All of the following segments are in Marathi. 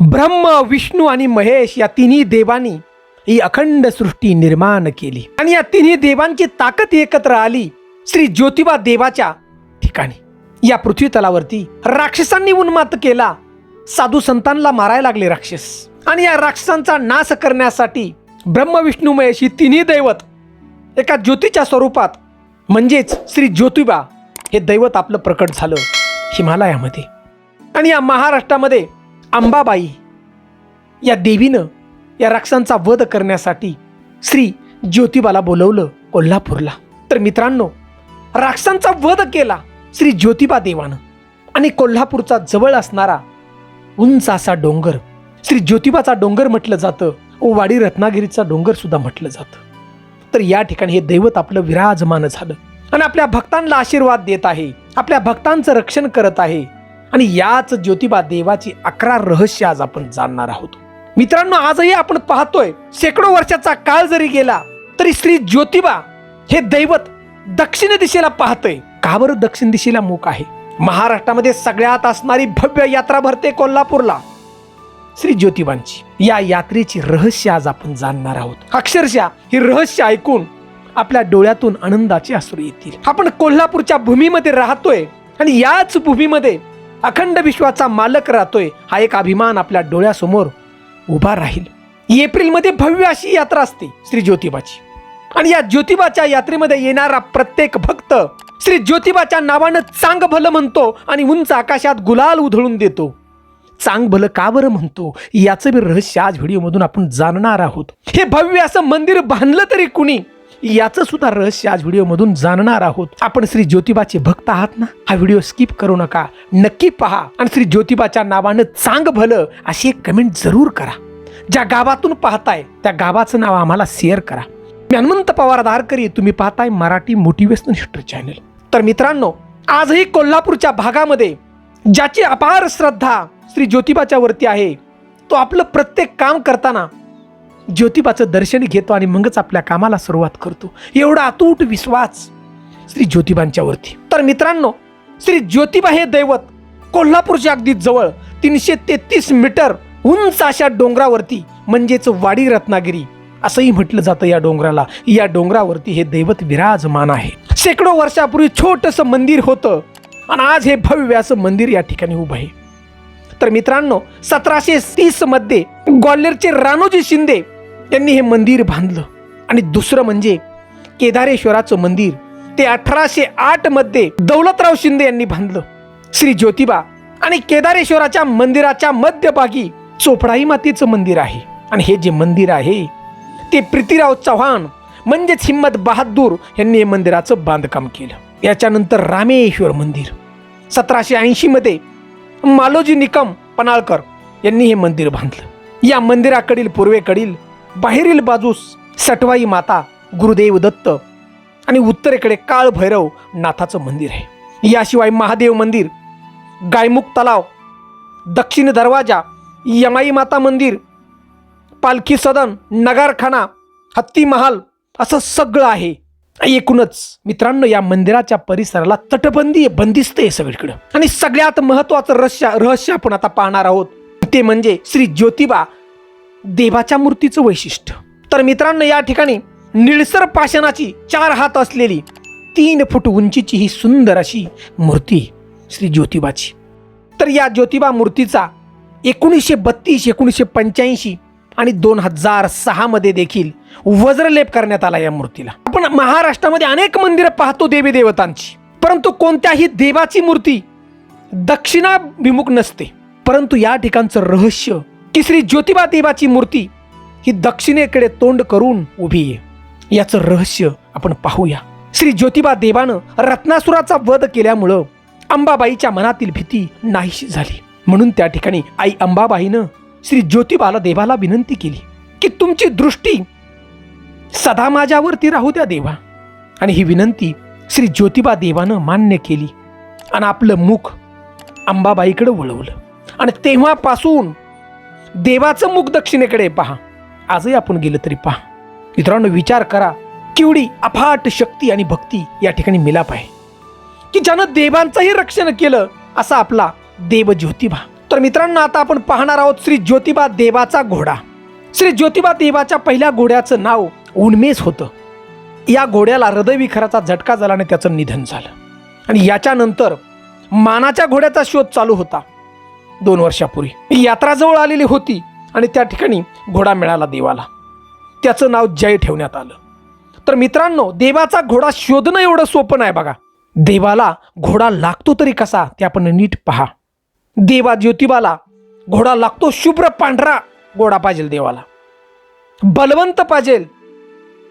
ब्रह्म विष्णू आणि महेश या तिन्ही देवांनी ही अखंड सृष्टी निर्माण केली. आणि या तिन्ही देवांची ताकद एकत्र आली श्री ज्योतिबा देवाच्या ठिकाणी. या पृथ्वी तलावरती राक्षसांनी उन्मात केला. साधू संतांना मारायला लागले राक्षस. आणि या राक्षसांचा नाश करण्यासाठी ब्रह्म विष्णू महेश ही तिन्ही दैवत एका ज्योतीच्या स्वरूपात म्हणजेच श्री ज्योतिबा हे दैवत आपलं प्रकट झालं हिमालयामध्ये. आणि या महाराष्ट्रामध्ये अंबाबाई या देवीनं या राक्षसांचा वध करण्यासाठी श्री ज्योतिबाला बोलवलं कोल्हापूरला. तर मित्रांनो राक्षसांचा वध केला श्री ज्योतिबा देवानं. आणि कोल्हापूरचा जवळ असणारा उंच असा डोंगर श्री ज्योतिबाचा डोंगर म्हटलं जातं व वाडी रत्नागिरीचा डोंगर सुद्धा म्हटलं जातं. तर या ठिकाणी हे दैवत आपलं विराजमान झालं. आणि आपल्या भक्तांना आशीर्वाद देत आहे आपल्या भक्तांचं रक्षण करत आहे. आणि याच ज्योतिबा देवाची अकरा रहस्य आज आपण जाणणार आहोत. मित्रांनो आजही आपण पाहतोय शेकडो वर्षाचा काळ जरी गेला तरी श्री ज्योतिबा हे दैवत दक्षिण दिशेला पाहतोय. का बरं दक्षिण दिशेला मुख आहे? महाराष्ट्रामध्ये सगळ्यात असणारी भव्य यात्रा भरते कोल्हापूरला. श्री ज्योतिबांची या यात्रेची रहस्य आज आपण जाणणार आहोत. अक्षरशः ही रहस्य ऐकून आपल्या डोळ्यातून आनंदाचे अश्रू येतील. आपण कोल्हापूरच्या भूमीमध्ये राहतोय आणि याच भूमीमध्ये अखंड विश्वाचा मालक राहतोय हा एक अभिमान आपल्या डोळ्यासमोर उभा राहील. एप्रिलमध्ये भव्य अशी यात्रा असते श्री ज्योतिबाची. आणि या ज्योतिबाच्या यात्रेमध्ये येणारा प्रत्येक भक्त श्री ज्योतिबाच्या नावानं चांग भलं म्हणतो आणि उंच आकाशात गुलाल उधळून देतो. चांग भलं का बरं म्हणतो? याचं बी रहस्य आज व्हिडिओमधून आपण जाणणार आहोत. हे भव्य असं मंदिर बांधलं तरी कुणी याचं सुद्धा रहस्य आज व्हिडिओमधून जाणणार आहोत. आपण श्री ज्योतिबाचे भक्त आहात ना? हा व्हिडिओ स्किप करू नका. नक्की पहा आणि श्री ज्योतिबाच्या नावानं चांग भलं अशी एक कमेंट जरूर करा. ज्या गावातून पाहताय त्या गावाचं नाव आम्हाला शेअर करा. मी हनुमंत पवार धारकरी तुम्ही पाहताय मराठी मोटिवेशनल हिस्ट्री चॅनल तर मित्रांनो आजही कोल्हापूरच्या भागामध्ये ज्याची अपार श्रद्धा श्री ज्योतिबाच्या वरती आहे तो आपलं प्रत्येक काम करताना ज्योतिबाचं दर्शन घेतो आणि मगच आपल्या कामाला सुरुवात करतो. एवढा अतूट विश्वास श्री ज्योतिबांच्यावरती तर मित्रांनो श्री ज्योतिबा हे दैवत कोल्हापूरच्या अगदी जवळ तीनशे तेहतीस मीटर उंच अशा डोंगरावरती म्हणजेच वाडी रत्नागिरी असंही म्हटलं जातं या डोंगराला. या डोंगरावरती हे दैवत विराजमान आहे. शेकडो वर्षापूर्वी छोटंसं मंदिर होतं आणि आज हे भव्य असं मंदिर या ठिकाणी उभं आहे. तर मित्रांनो सतराशे तीसमध्ये ग्वाल्हेरचे रानोजी शिंदे यांनी हे मंदिर बांधलं. आणि दुसरं म्हणजे केदारेश्वराचं मंदिर ते अठराशे आठमध्ये दौलतराव शिंदे यांनी बांधलं. श्री ज्योतिबा आणि केदारेश्वराच्या मंदिराच्या मध्यभागी चोपडाई मातीचं मंदिर आहे. आणि हे जे मंदिर आहे ते पृथ्वीराव चव्हाण म्हणजेच हिम्मत बहादूर यांनी हे मंदिराचं बांधकाम केलं. याच्यानंतर रामेश्वर मंदिर सतराशे ऐंशी मध्ये मालोजी निकम पनाळकर यांनी हे मंदिर बांधलं. या मंदिराकडील पूर्वेकडील बाहेरील बाजूस सटवाई माता गुरुदेव दत्त आणि उत्तरेकडे काळ भैरव नाथाचं मंदिर आहे. याशिवाय महादेव मंदिर गायमुख तलाव दक्षिण दरवाजा यमाई माता मंदिर पालखी सदन नगारखाना हत्ती महाल असं सगळं आहे. एकूणच मित्रांनो या मंदिराच्या परिसराला तटबंदी बंदिस्त आहे सगळीकडं. आणि सगळ्यात महत्वाचं रहस्य रहस्य आपण आता पाहणार आहोत. ते म्हणजे श्री ज्योतिबा देवाच्या मूर्तीचं वैशिष्ट्य. तर मित्रांनो या ठिकाणी निळसर पाषाणाची चार हात असलेली तीन फूट उंचीची ही सुंदर अशी मूर्ती श्री ज्योतिबाची. तर या ज्योतिबा मूर्तीचा एकोणीसशे बत्तीस एकोणीसशे पंच्याऐंशी आणि दोन हजार सहामध्ये देखील वज्रलेप करण्यात आला या मूर्तीला. आपण महाराष्ट्रामध्ये अनेक मंदिरं पाहतो देवी देवतांची परंतु कोणत्याही देवाची मूर्ती दक्षिणाभिमुख नसते. परंतु या ठिकाणचं रहस्य की श्री ज्योतिबा देवाची मूर्ती ही दक्षिणेकडे तोंड करून उभी आहे. याचं रहस्य आपण पाहूया. श्री ज्योतिबा देवानं रत्नासुराचा वध केल्यामुळं अंबाबाईच्या मनातील भीती नाहीशी झाली. म्हणून त्या ठिकाणी आई अंबाबाईनं श्री ज्योतिबाला देवाला विनंती केली की तुमची दृष्टी सदा माझ्यावरती राहू द्या देवा. आणि ही विनंती श्री ज्योतिबा देवानं मान्य केली. आणि आपलं मुख अंबाबाईकडे वळवलं. आणि तेव्हापासून देवाचं मुख दक्षिणेकडे पहा. आजही आपण गेलं तरी पहा. मित्रांनो विचार करा केवढी अफाट शक्ती आणि भक्ती या ठिकाणी मिलाप आहे. की ज्यानं देवांचंही रक्षण केलं असा आपला देव ज्योतिबा. तर मित्रांनो आता आपण पाहणार आहोत श्री ज्योतिबा देवाचा घोडा. श्री ज्योतिबा देवाच्या पहिल्या घोड्याचं नाव उन्मेस होतं. या घोड्याला हृदयविखराचा झटका झाल्याने त्याचं निधन झालं. आणि याच्यानंतर मानाच्या घोड्याचा शोध चालू होता. दोन वर्षापूर्वी. ही यात्रा जवळ आलेली होती आणि त्या ठिकाणी घोडा मिळाला देवाला. त्याचं नाव जय ठेवण्यात आलं. तर मित्रांनो देवाचा घोडा शोधणं एवढं सोपं नाही बघा. देवाला घोडा लागतो तरी कसा ते आपण नीट पहा. देवा ज्योतिबाला घोडा लागतो शुभ्र पांढरा घोडा पाजेल देवाला. बलवंत पाजेल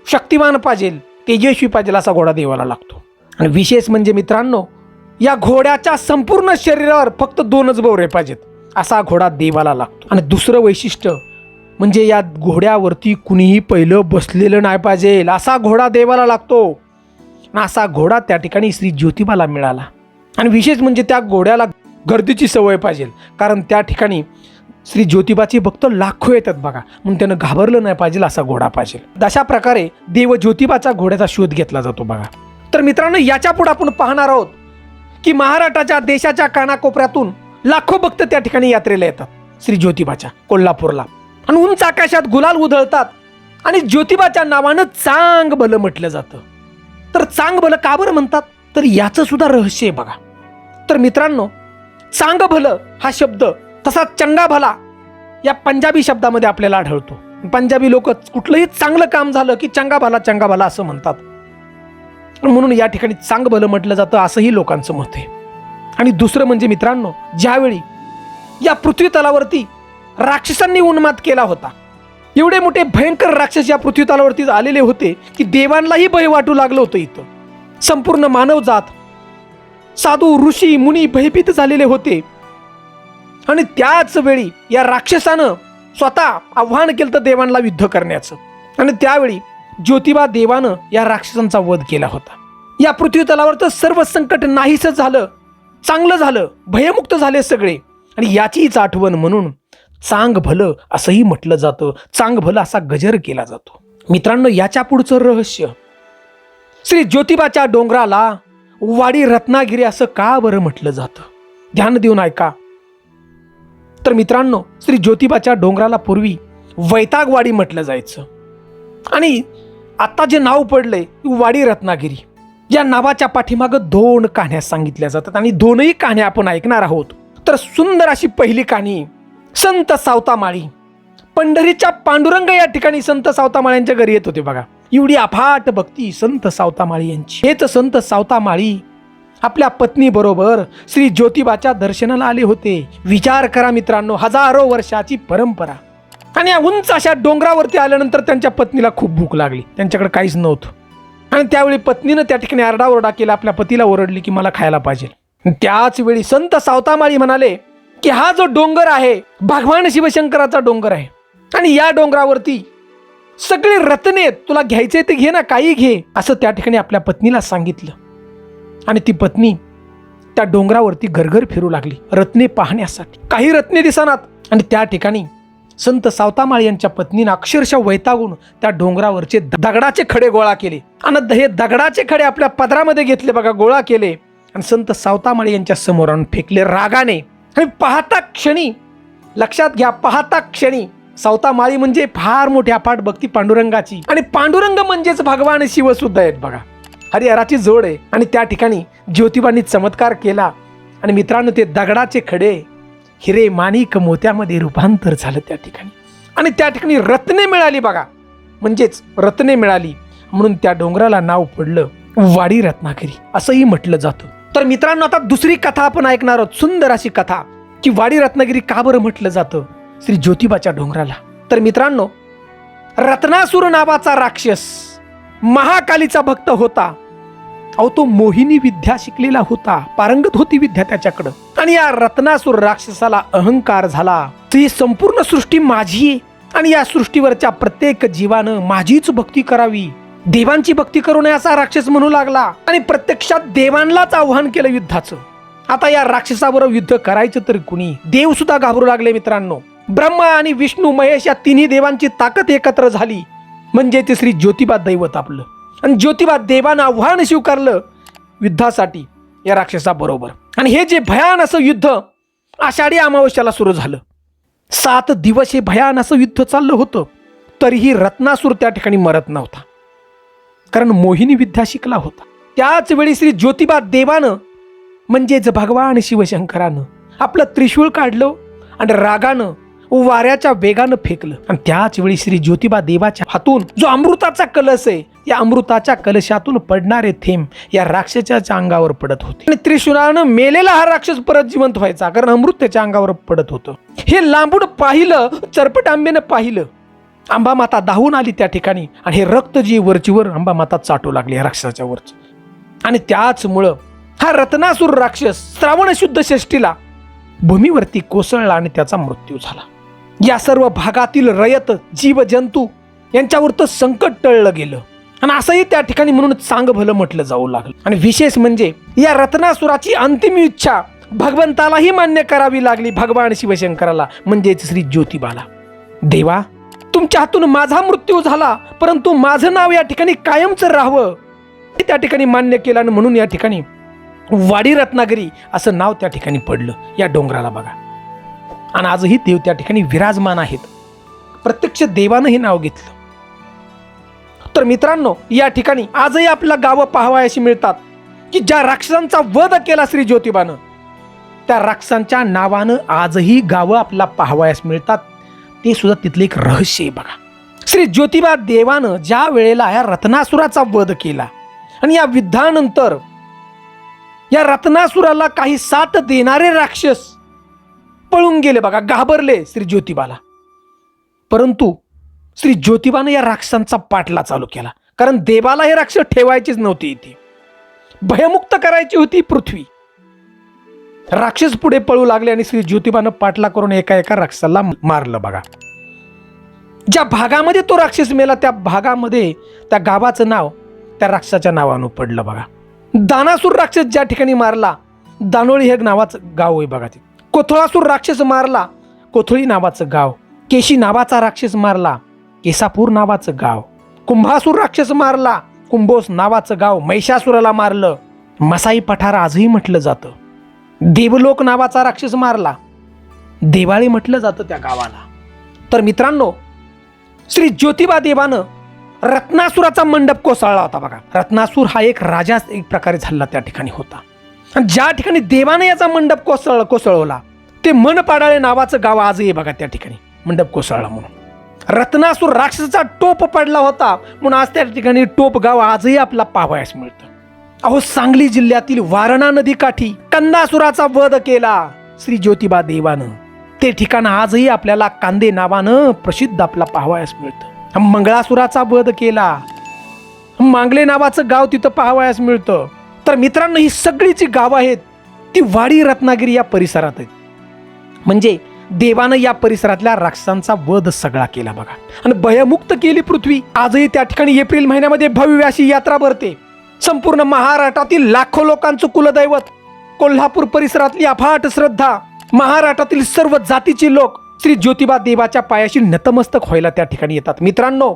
शक्तिमान पाजेल तेजस्वी पाजेल असा घोडा देवाला लागतो. आणि विशेष म्हणजे मित्रांनो या घोड्याच्या संपूर्ण शरीरावर फक्त दोनच बोरे पाहिजेत. असा घोडा देवाला लागतो. आणि दुसरं वैशिष्ट्य म्हणजे या घोड्यावरती कुणीही पहिलं बसलेलं नाही पाहिजे. असा घोडा देवाला लागतो. आणि असा घोडा त्या ठिकाणी श्री ज्योतिबाला मिळाला. आणि विशेष म्हणजे त्या घोड्याला गर्दीची सवय पाहिजे. कारण त्या ठिकाणी श्री ज्योतिबाचे भक्त लाखो येतात बघा. म्हणून त्यानं घाबरलं नाही पाहिजे असा घोडा पाहिजे. अशा प्रकारे देव ज्योतिबाचा घोड्याचा शोध घेतला जातो बघा. तर मित्रांनो याच्यापुढे आपण पाहणार आहोत की महाराष्ट्राच्या देशाच्या कानाकोपऱ्यातून लाखो भक्त त्या ठिकाणी यात्रेला येतात. श्री ज्योतिबाच्या कोल्हापूरला. आणि उंच आकाशात गुलाल उधळतात आणि ज्योतिबाच्या नावानं चांग भलं म्हटलं जातं. तर चांग भलं का बरं म्हणतात? तर याचं सुद्धा रहस्य आहे बघा. तर मित्रांनो चांग भलं हा शब्द तसा चंगा भला या पंजाबी शब्दामध्ये आपल्याला आढळतो. पंजाबी लोक कुठलंही चांगलं काम झालं की चंगा भला चंगा भला असं म्हणतात. म्हणून या ठिकाणी चांग भलं म्हटलं जातं असंही लोकांचं मत आहे. आणि दुसरं म्हणजे मित्रांनो ज्यावेळी या पृथ्वी तलावरती राक्षसांनी उन्माद केला होता एवढे मोठे भयंकर राक्षस या पृथ्वी तलावरती आलेले होते की देवांनाही भय वाटू लागलं होतं इथं. संपूर्ण मानवजात साधू ऋषी मुनी भयभीत झालेले होते. आणि त्याच वेळी या राक्षसानं स्वतः आव्हान केलं तर देवांना युद्ध करण्याचं. आणि त्यावेळी ज्योतिबा देवानं या राक्षसांचा वध केला होता. या पृथ्वी तर सर्व संकट नाहीस झालं चांगलं झालं भयमुक्त झाले सगळे. आणि याचीच आठवण म्हणून चांग भलं असंही म्हटलं जातं चांग भलं असा गजर केला जातो. मित्रांनो याच्या पुढचं रहस्य श्री ज्योतिबाच्या डोंगराला वाडी रत्नागिरी असं का बरं म्हटलं जातं? ध्यान देऊन ऐका. तर मित्रांनो श्री ज्योतिबाच्या डोंगराला पूर्वी वैतागवाडी म्हटलं जायचं. आणि आता जे नाव पडलंय वाडी रत्नागिरी. या नावाच्या पाठीमागं दोन कहाण्या सांगितल्या जातात आणि दोनही कहाण्या आपण ऐकणार आहोत. तर सुंदर अशी पहिली कहाणी संत सावतामाळी. पंढरीच्या पांडुरंग या ठिकाणी संत सावतामाळ्यांच्या घरी येत होते बघा. एवढी अफाट भक्ती संत सावतामाळी यांची. हेच संत सावतामाळी आपल्या पत्नी बरोबर श्री ज्योतिबाच्या दर्शनाला आले होते. विचार करा मित्रांनो हजारो वर्षाची परंपरा. आणि या उंच अशा डोंगरावरती आल्यानंतर त्यांच्या पत्नीला खूप भूक लागली. त्यांच्याकडे काहीच नव्हतं. आणि त्यावेळी पत्नीनं त्या ठिकाणी आरडाओरडा केला. आपल्या पतीला ओरडली की मला खायला पाहिजे. त्याच वेळी संत सावतामाळी म्हणाले की हा जो डोंगर आहे भगवान शिवशंकराचा डोंगर आहे. आणि या डोंगरावरती सगळे रत्ने तुला घ्यायचे ते घे ना काही घे असं त्या ठिकाणी आपल्या पत्नीला सांगितलं. आणि ती पत्नी त्या डोंगरावरती घरघर फिरू लागली रत्ने पाहण्यासाठी. काही रत्ने दिसनात. आणि त्या ठिकाणी संत सावतामाळ यांच्या पत्नीनं अक्षरशः वैतागून त्या डोंगरावरचे दगडाचे खडे गोळा केले. आणि हे दगडाचे खडे आपल्या पदरामध्ये घेतले बघा गोळा केले. आणि संत सावतामाळी यांच्या समोर आणून फेकले रागाने. आणि पाहता क्षणी लक्षात घ्या पाहता क्षणी सावतामाळी म्हणजे फार मोठी अफाट भक्ती पांडुरंगाची. आणि पांडुरंग म्हणजेच भगवान शिव सुद्धा आहेत बघा. हरिहराची जोड आहे. आणि त्या ठिकाणी ज्योतिबांनी चमत्कार केला. आणि मित्रांनो ते दगडाचे खडे हिरे माणिक मोत्यामध्ये रूपांतर झालं त्या ठिकाणी. आणि त्या ठिकाणी रत्ने मिळाली बघा. म्हणजेच रत्ने मिळाली. म्हणून त्या डोंगराला नाव पडलं वाडी रत्नागिरी. असंही म्हटलं जातं. तर मित्रांनो आता दुसरी कथा आपण ऐकणार आहोत. सुंदर अशी कथा. की वाडी रत्नागिरी का बरं म्हटलं जातं? श्री ज्योतिबाच्या डोंगराला. तर मित्रांनो रत्नासूर नावाचा राक्षस महाकालीचा भक्त होता. अहो तो मोहिनी विद्या शिकलेला होता. पारंगत होती विद्या त्याच्याकडं. आणि या रत्नासूर राक्षसाला अहंकार झाला. ती संपूर्ण सृष्टी माझी आहे. आणि या सृष्टीवरच्या प्रत्येक जीवानं माझीच भक्ती करावी. देवांची भक्ती करू नये असा राक्षस म्हणू लागला. आणि प्रत्यक्षात देवांनाच आव्हान केलं युद्धाचं. आता या राक्षसाबरोबर युद्ध करायचं तरी कुणी? देव सुद्धा घाबरू लागले मित्रांनो. ब्रह्मा आणि विष्णू महेश या तिन्ही देवांची ताकद एकत्र झाली. म्हणजे ते श्री ज्योतिबा दैवत आपलं. आणि ज्योतिबा देवानं आव्हान स्वीकारलं युद्धासाठी या राक्षसाबरोबर. आणि हे जे भयान असं युद्ध आषाढी अमावस्याला सुरू झालं. सात दिवस हे भयान असं युद्ध चाललं होतं तरीही रत्नासूर त्या ठिकाणी मरत नव्हता. कारण मोहिनी विद्या शिकला होता. त्याच वेळी श्री ज्योतिबा देवानं म्हणजेच भगवान शिवशंकरानं आपलं त्रिशूळ काढलं आणि रागानं वाऱ्याच्या वेगानं फेकलं. आणि त्याच वेळी श्री ज्योतिबा देवाच्या हातून जो अमृताचा कलश आहे या अमृताच्या कलशातून पडणारे थेंब या राक्षसाच्या अंगावर पडत होते. आणि त्रिशूळानं मेलेला हा राक्षस परत जिवंत व्हायचा कारण अमृत त्याच्या अंगावर पडत होतं. हे लांबून पाहिलं चरपट आंब्यानं पाहिलं. आंबा माता दाहून आली त्या ठिकाणी आणि हे रक्त जी वरचीवर आंबा माता चाटू लागली या राक्षसाच्या वरच. आणि त्याचमुळं हा रत्नासूर राक्षस श्रावण शुद्ध षष्टीला भूमीवरती कोसळला आणि त्याचा मृत्यू झाला. या सर्व भागातील रयत जीवजंतू यांच्यावर तर संकट टळलं गेलं. आणि असंही त्या ठिकाणी म्हणून चांग भलं म्हटलं जाऊ लागलं. आणि विशेष म्हणजे या रत्नासुराची अंतिम इच्छा भगवंतालाही मान्य करावी लागली भगवान शिवशंकराला म्हणजेच श्री ज्योतिबाला. देवा तुमच्या हातून माझा मृत्यू झाला परंतु माझं नाव या ठिकाणी कायमच राहावं हे त्या ठिकाणी मान्य केलं आणि म्हणून या ठिकाणी वाडी रत्नागिरी असं नाव त्या ठिकाणी पडलं. या डोंगराला बघा. आणि आजही देव त्या ठिकाणी विराजमान आहेत. प्रत्यक्ष देवानं हे नाव घेतलं. तर मित्रांनो या ठिकाणी आजही आपला गावं पाहावयाशी मिळतात की ज्या राक्षसांचा वध केला श्री ज्योतिबानं त्या राक्षसांच्या नावानं आजही गावं आपल्या पाहावयास मिळतात. ते सुद्धा तिथलं एक रहस्य आहे बघा. श्री ज्योतिबा देवानं ज्या वेळेला या रत्नासुराचा वध केला आणि या युद्धानंतर या रत्नासुराला काही साथ देणारे राक्षस पळून गेले बघा घाबरले श्री ज्योतिबाला. परंतु श्री ज्योतिबानं या राक्षसांचा पाठला चालू केला. कारण देवाला हे राक्षस ठेवायचीच नव्हती इथे. भयमुक्त करायची होती पृथ्वी. राक्षस पुढे पळू लागले आणि श्री ज्योतिबानं पाठला करून एका एका राक्षसाला मारलं बघा. ज्या भागामध्ये तो राक्षस मेला त्या भागामध्ये त्या गावाचं नाव त्या राक्षसाच्या नावानं पडलं बघा. दानासूर राक्षस ज्या ठिकाणी मारला दानोळी हे नावाचं गाव आहे बघा ते कोथळासूर राक्षस मारला. कोथळी नावाचं गाव. केशी नावाचा राक्षस मारला. केसापूर नावाचं गाव. कुंभासूर राक्षस मारला. कुंभोस नावाचं गाव महिषासुराला मारलं. मसाई पठार आजही म्हटलं जातं. देवलोक नावाचा राक्षस मारला. देवाळी म्हटलं जातं त्या गावाला. तर मित्रांनो श्री ज्योतिबा देवानं रत्नासुराचा मंडप कोसळला होता बघा. रत्नासूर हा एक राजा एक प्रकारे झाला त्या ठिकाणी होता. आणि ज्या ठिकाणी देवानं याचा मंडप कोसळ कोसळवला ते मनपाडाळे नावाचं गाव आजही बघा त्या ठिकाणी मंडप कोसळला म्हणून. रत्नासूर राक्षसाचा टोप पडला होता म्हणून आज त्या ठिकाणी टोप गाव आजही आपला पाहावयास मिळतं. अहो सांगली जिल्ह्यातील वारणा नदीकाठी कंदासुराचा वध केला श्री ज्योतिबा देवानं. ते ठिकाण आजही आपल्याला कांदे नावानं प्रसिद्ध आपला पाहावयास मिळतं. मंगळासुराचा वध केला. मांगले नावाचं गाव तिथं पाहावयास मिळतं. तर मित्रांनो ही सगळी जी गावं आहेत ती वाडी रत्नागिरी या परिसरात आहेत. म्हणजे देवानं या परिसरातल्या राक्षसांचा वध सगळा केला बघा. आणि भयमुक्त केली पृथ्वी. आजही त्या ठिकाणी एप्रिल महिन्यामध्ये भव्य अशी यात्रा भरते. संपूर्ण महाराष्ट्रातील लाखो लोकांचं कुलदैवत कोल्हापूर परिसरातली अफाट श्रद्धा महाराष्ट्रातील सर्व जातीचे लोक श्री ज्योतिबा देवाच्या पायाशी नतमस्तक व्हायला त्या ठिकाणी येतात. मित्रांनो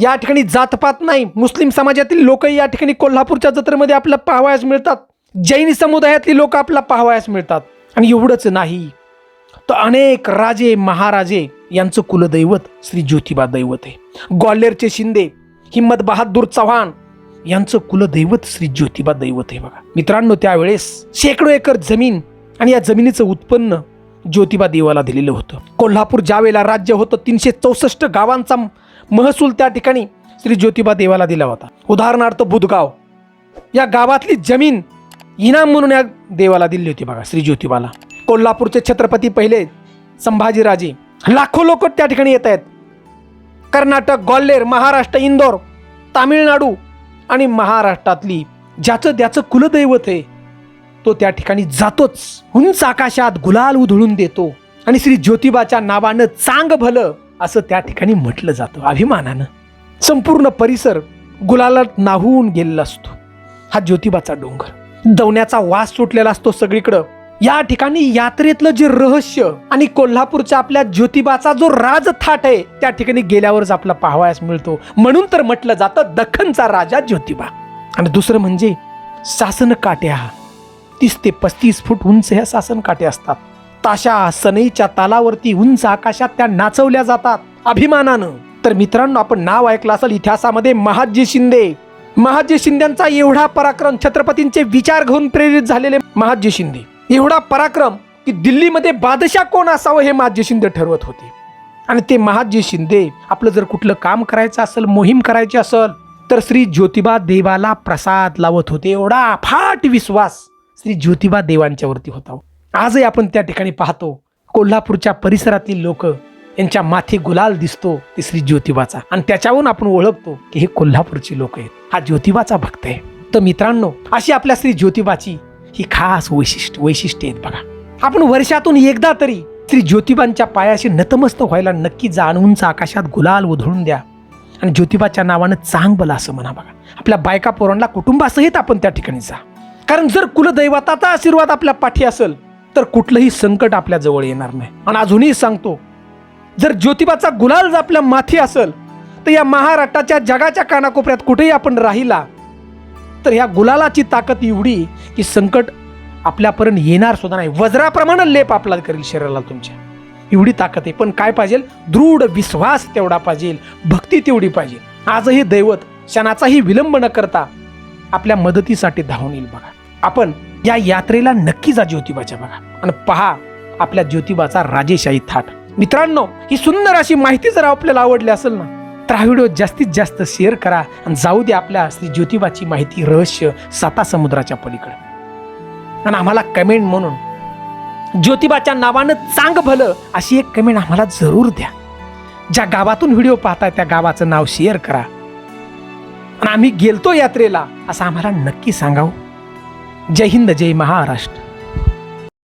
या ठिकाणी जातपात नाही. मुस्लिम समाजातील लोकही या ठिकाणी कोल्हापूरच्या जत्रेमध्ये आपल्याला पाहावयास मिळतात. जैन समुदायातली लोक आपल्याला पाहावयास मिळतात. आणि एवढंच नाही. तर अनेक राजे महाराजे यांचं कुलदैवत श्री ज्योतिबा दैवत आहे. ग्वाल्हेरचे शिंदे हिम्मत बहादूर चव्हाण यांचं कुलदैवत श्री ज्योतिबा दैवत आहे बघा. मित्रांनो त्यावेळेस शेकडो एकर जमीन आणि या जमिनीचं उत्पन्न ज्योतिबा देवाला दिलेलं होतं. कोल्हापूर ज्या वेळेला राज्य होतं तीनशे चौसष्ट गावांचा महसूल त्या ठिकाणी श्री ज्योतिबा देवाला दिला होता. उदाहरणार्थ बुधगाव. या गावातली जमीन इनाम म्हणून या देवाला दिली होती बघा श्री ज्योतिबाला. कोल्हापूरचे छत्रपती पहिले संभाजीराजे. लाखो लोक त्या ठिकाणी येत आहेत. कर्नाटक ग्वाल्हेर महाराष्ट्र इंदोर तामिळनाडू आणि महाराष्ट्रातली ज्याचं त्याचं कुलदैवत आहे तो त्या ठिकाणी जातोच. उंच आकाशात गुलाल उधळून देतो आणि श्री ज्योतिबाच्या नावानं चांग भलं असं त्या ठिकाणी म्हटलं जातं अभिमानानं. संपूर्ण परिसर गुलालात नाहून गेलेला असतो. हा ज्योतिबाचा डोंगर. दवण्याचा वास सुटलेला असतो सगळीकडं. या ठिकाणी यात्रेतलं जे रहस्य आणि कोल्हापूरच्या आपल्या ज्योतिबाचा जो राजथाट आहे त्या ठिकाणी गेल्यावरच आपला पाहावयास मिळतो. म्हणून तर म्हटलं जातं दख्खनचा राजा ज्योतिबा. आणि दुसरं म्हणजे सासन काट्या. तीस ते पस्तीस फूट उंच ह्या सासन काट्या असतात. ताशा सनईच्या तालावरती उंच आकाशात त्या नाचवल्या जातात. अभिमानानं. तर मित्रांनो आपण नाव ऐकलं असेल इतिहासामध्ये महाजी शिंदे. महाजी शिंद्यांचा एवढा पराक्रम छत्रपतींचे विचार घेऊन प्रेरित झालेले महाजी शिंदे. एवढा पराक्रम की दिल्लीमध्ये बादशाह कोण असावं हे महाजी शिंदे ठरवत होते. आणि ते महाजी शिंदे आपलं जर कुठलं काम करायचं असेल मोहीम करायची असेल तर श्री ज्योतिबा देवाला प्रसाद लावत होते. एवढा अफाट विश्वास श्री ज्योतिबा देवांच्यावरती होता. आजही आपण त्या ठिकाणी पाहतो कोल्हापूरच्या परिसरातील लोक यांच्या माथी गुलाल दिसतो ते श्री ज्योतिबाचा. आणि त्याच्यावरून आपण ओळखतो की हे कोल्हापूरची लोक आहेत. हा ज्योतिबाचा भक्त आहे. तर मित्रांनो अशी आपल्या श्री ज्योतिबाची ही खास वैशिष्ट्य वैशिष्ट्य आहेत बघा. आपण वर्षातून एकदा तरी श्री ज्योतिबांच्या पायाशी नतमस्त व्हायला नक्की जाणूनच आकाशात गुलाल उधळून द्या. आणि ज्योतिबाच्या नावानं चांग बला असं म्हणा बघा. आपल्या बायका पोरांना कुटुंबासहित आपण त्या ठिकाणी जा. कारण जर कुलदैवताचा आशीर्वाद आपल्या पाठी असेल तर कुठलंही संकट आपल्या जवळ येणार नाही. आणि अजूनही सांगतो जर ज्योतिबाचा गुलाल जर आपल्या माथी असेल तर या महाराष्ट्राच्या जगाच्या कानाकोपऱ्यात कुठेही आपण राहिला तर ह्या गुलालाची ताकद एवढी की संकट आपल्यापर्यंत येणार सुद्धा नाही. वज्राप्रमाणे लेप आपला करेल शरीराला तुमच्या. एवढी ताकद आहे. पण काय पाहिजे दृढ विश्वास तेवढा पाहिजे भक्ती तेवढी पाहिजे आजही दैवत क्षणाचाही विलंब न करता आपल्या मदतीसाठी धावून येईल बघा. आपण या यात्रेला नक्की जा ज्योतिबाच्या बघा. आणि पहा आपल्या ज्योतिबाचा राजेशाही थाट. मित्रांनो ही सुंदर अशी माहिती जर आपल्याला आवडली असेल ना तर हा व्हिडिओ जास्तीत जास्त शेअर करा आणि जाऊ दे आपल्या श्री ज्योतिबाची माहिती रहस्य साता समुद्राच्या पलीकडे. आणि आम्हाला कमेंट म्हणून ज्योतिबाच्या नावानं चांग भलं अशी एक कमेंट आम्हाला जरूर द्या. ज्या गावातून व्हिडिओ पाहताय त्या गावाचं नाव शेअर करा. आणि आम्ही गेलतो यात्रेला असं आम्हाला नक्की सांगावं. जय हिंद जय महाराष्ट्र.